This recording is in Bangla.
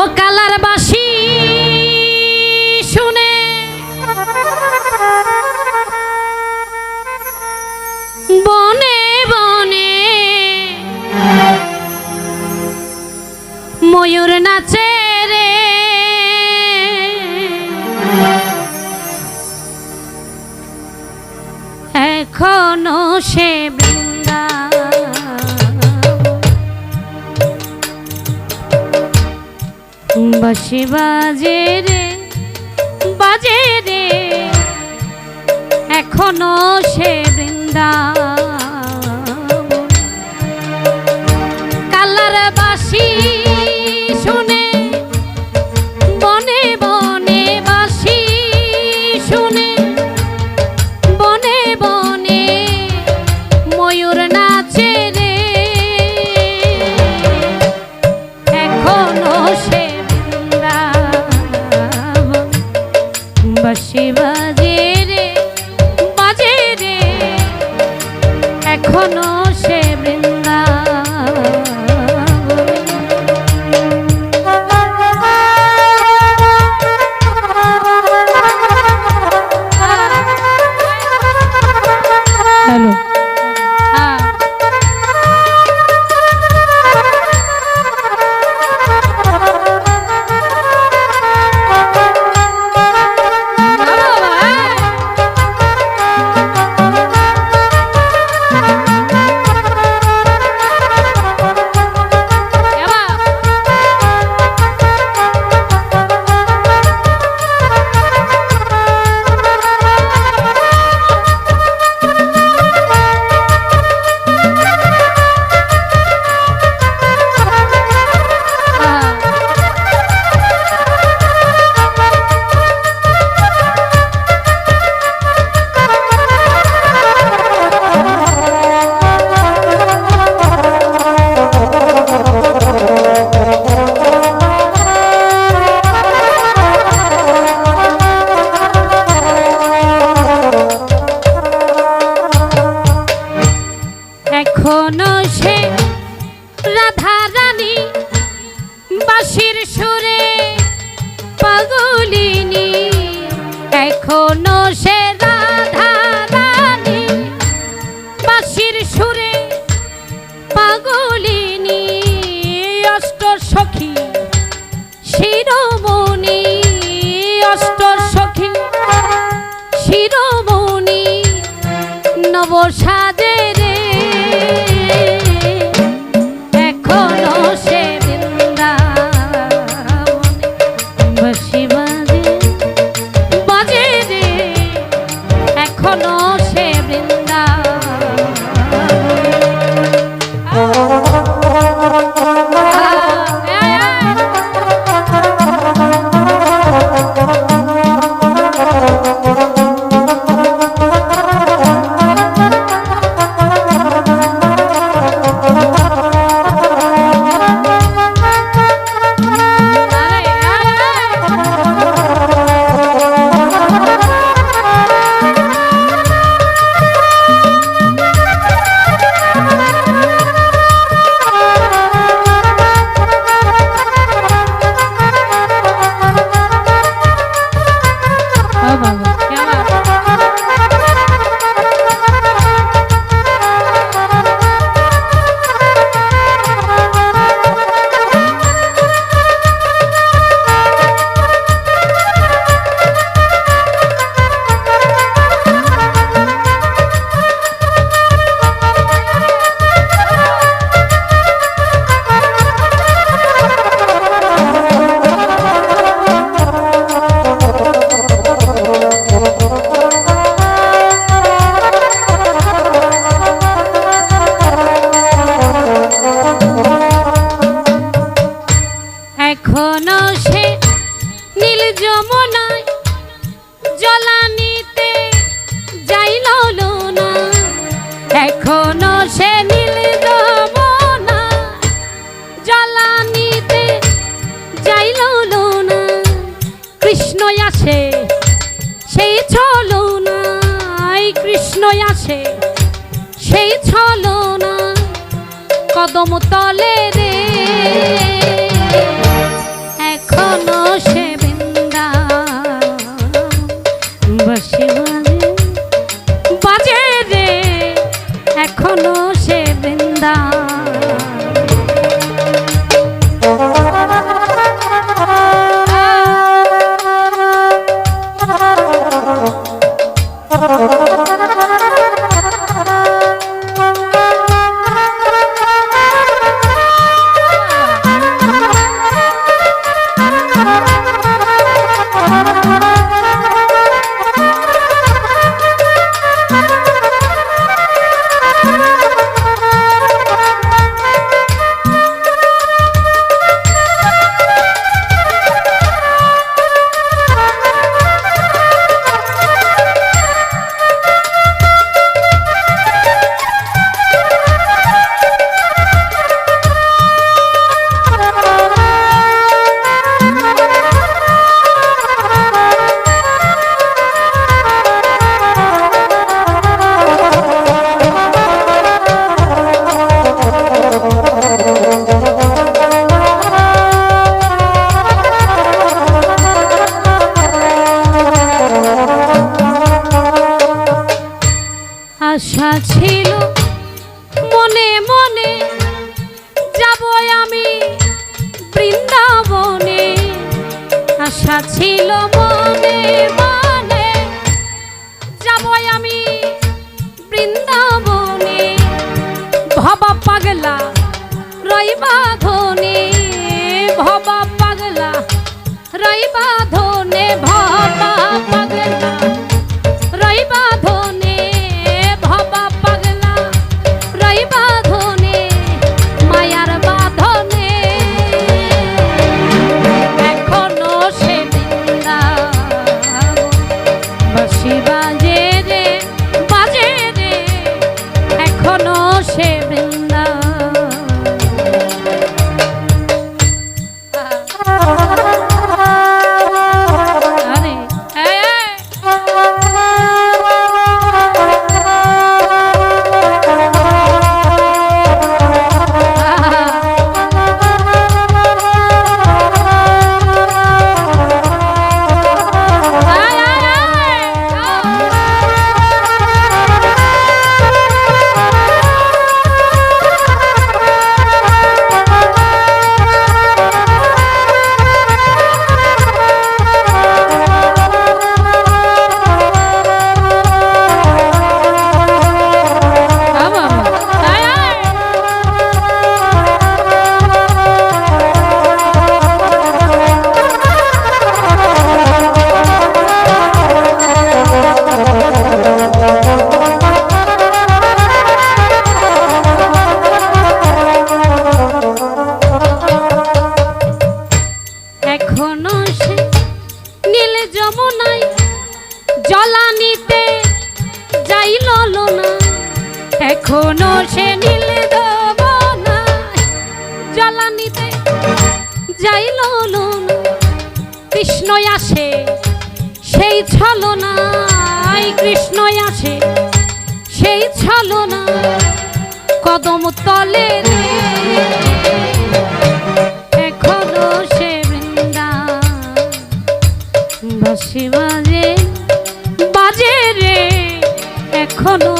ও কালার বাসি শুনে। বনে বনে। ময়ূর নাচে রে। এখনও সে বাসি বাজে রে বাজে রে। এখনও সে সুরে পাগলিনী, এখনও সে রাধা রানী। বাঁশির সুরে পাগলিনী অষ্ট সখী শিরোমণি অষ্ট সখী শিরোমণি। নব সাজে সেই ছলো না কদম তলে রে আশা ছিল মনে এখনও সে নীল যমুনায় জলানিতে যাইল না এখনও সে নীল যমুনায় জলানিতে যাইল না কৃষ্ণ আসে সেই ছলনায় কৃষ্ণ আসে সেই ছলনা কদম তলের oh no